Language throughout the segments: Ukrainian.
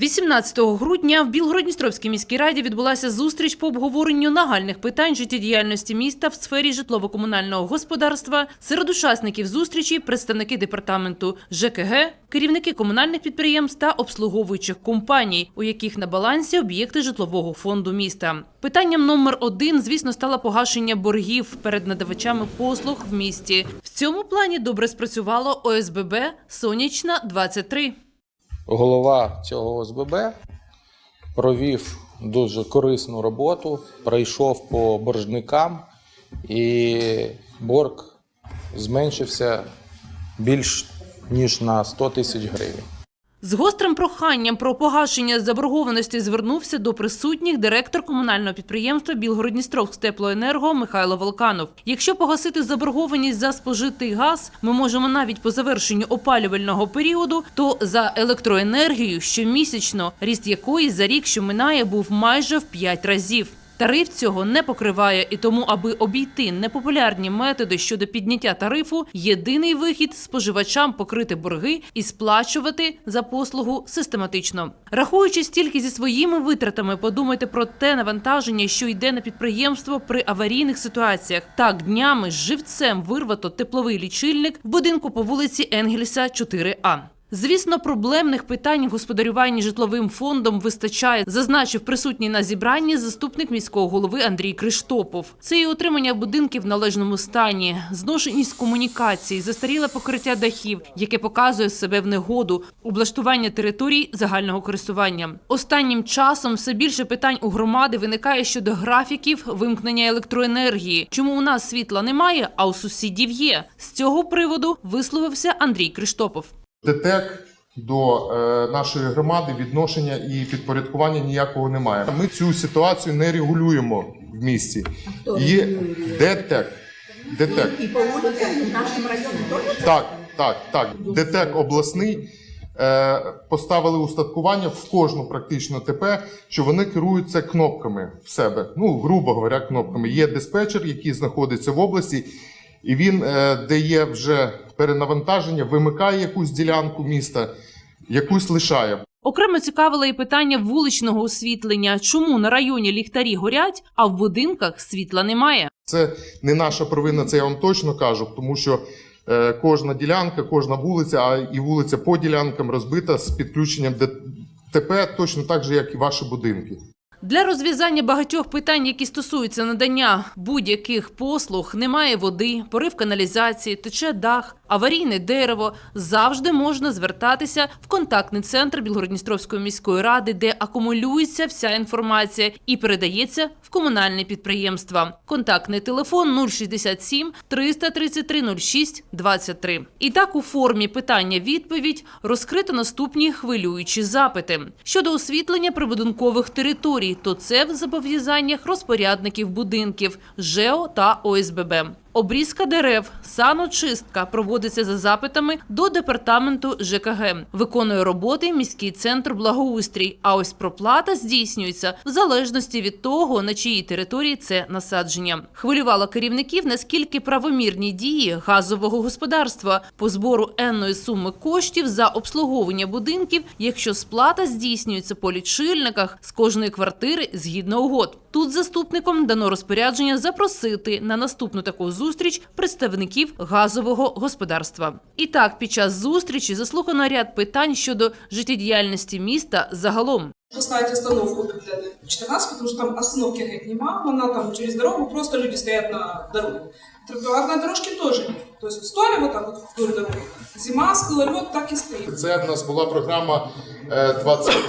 18 грудня в Білгородністровській міській раді відбулася зустріч по обговоренню нагальних питань життєдіяльності міста в сфері житлово-комунального господарства. Серед учасників зустрічі представники департаменту ЖКГ, керівники комунальних підприємств та обслуговуючих компаній, у яких на балансі об'єкти житлового фонду міста. Питанням номер один, звісно, стало погашення боргів перед надавачами послуг в місті. В цьому плані добре спрацювало ОСББ Сонячна 23 голова цього ОСББ провів дуже корисну роботу, пройшов по боржникам, і борг зменшився більш ніж на 100 тисяч гривень. З гострим проханням про погашення заборгованості звернувся до присутніх директор комунального підприємства Білгородністровськ теплоенерго Михайло Волканов. Якщо погасити заборгованість за спожитий газ, ми можемо навіть по завершенню опалювального періоду, то за електроенергію щомісячно, ріст якої за рік, що минає, був майже в 5 разів. Тариф цього не покриває, і тому, аби обійти непопулярні методи щодо підняття тарифу, єдиний вихід споживачам покрити борги і сплачувати за послугу систематично. Рахуючи стільки зі своїми витратами, подумайте про те навантаження, що йде на підприємство при аварійних ситуаціях. Так днями живцем вирвато тепловий лічильник в будинку по вулиці Енгельса 4А. Звісно, проблемних питань в господарюванні житловим фондом вистачає, зазначив присутній на зібранні заступник міського голови Андрій Криштопов. Це і отримання будинків в належному стані, зношеність комунікацій, застаріле покриття дахів, яке показує себе в негоду, облаштування територій загального користування. Останнім часом все більше питань у громади виникає щодо графіків вимкнення електроенергії. Чому у нас світла немає, а у сусідів є? З цього приводу висловився Андрій Криштопов. ДТЕК до е, нашої громади відношення і підпорядкування ніякого немає. Ми цю ситуацію не регулюємо в місті. Є ДТЕК. ДТЕК. И по улицам в нашем районе тоже? Так, так, так. ДТЕК обласний е, поставили устаткування в кожну практично ТП, що вони керуються кнопками в себе. Ну, грубо говоря, кнопками. Є диспетчер, який знаходиться в області, і він, е, де є вже перенавантаження, вимикає якусь ділянку міста, якусь лишає. Окремо цікавило і питання вуличного освітлення. Чому на районі ліхтарі горять, а в будинках світла немає? Це не наша провина, це я вам точно кажу, тому що е, кожна ділянка, кожна вулиця, а і вулиця по ділянкам розбита з підключенням ДТП точно так же, як і ваші будинки. Для розв'язання багатьох питань, які стосуються надання будь-яких послуг, немає води, порив каналізації, тече дах, аварійне дерево, завжди можна звертатися в контактний центр Білгородністровської міської ради, де акумулюється вся інформація і передається в комунальне підприємства. Контактний телефон 067 333 06 23. І так у формі питання-відповідь розкрито наступні хвилюючі запити щодо освітлення прибудинкових територій. То це в зобов'язаннях розпорядників будинків ЖЕО та ОСББ. Обрізка дерев, саночистка проводиться за запитами до департаменту ЖКГ. Виконує роботи міський центр благоустрій. А ось проплата здійснюється в залежності від того, на чиїй території це насадження. Хвилювало керівників, наскільки правомірні дії газового господарства по збору енної суми коштів за обслуговування будинків, якщо сплата здійснюється по лічильниках з кожної квартири згідно угод. Тут заступником дано розпорядження запросити на наступну таку зустріч представників газового господарства. І так, під час зустрічі заслухано ряд питань щодо життєдіяльності міста загалом. Поставить остановку для 14, потому что там остановки говорит, нема, она там через дорогу, просто люди стоят на дороге. Тротуарной дорожки тоже нет. То так вот вдоль дороги. Зима, скола, так и стоит. Це в нас була програма е,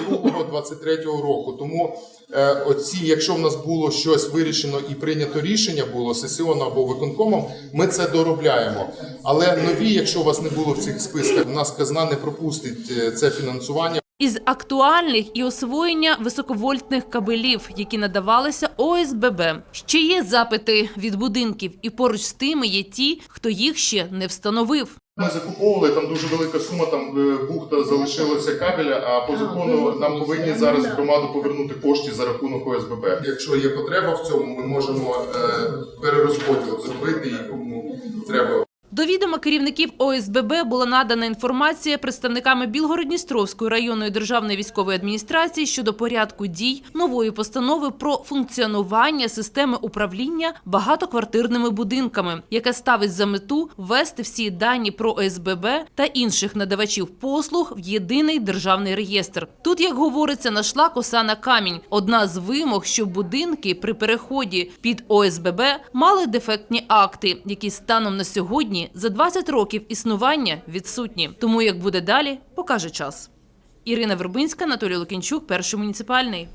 22-23 року. Тому е, оці, якщо в нас було щось вирішено і прийнято рішення було сесіоно або виконкомом, ми це доробляємо. Але нові, якщо вас не було в цих списках, у нас казна не пропустить е, це фінансування. Із актуальних і освоєння високовольтних кабелів, які надавалися ОСББ. Ще є запити від будинків, і поруч з тими є ті, хто їх ще не встановив. Ми закуповували там дуже велика сума. Там е, бухта залишилося кабеля. А по закону нам повинні зараз громаду повернути кошти за рахунок ОСББ. Якщо є потреба в цьому, ми можемо е, перерозподіл зробити і кому треба. До відома керівників ОСББ була надана інформація представниками Білгород-Дністровської районної державної військової адміністрації щодо порядку дій нової постанови про функціонування системи управління багатоквартирними будинками, яка ставить за мету ввести всі дані про ОСББ та інших надавачів послуг в єдиний державний реєстр. Тут, як говориться, нашла коса на камінь. Одна з вимог, щоб будинки при переході під ОСББ мали дефектні акти, які станом на сьогодні за 20 років існування відсутні. Тому як буде далі, покаже час. Ірина Вербинська, Анатолій Лукінчук, перший муніципальний.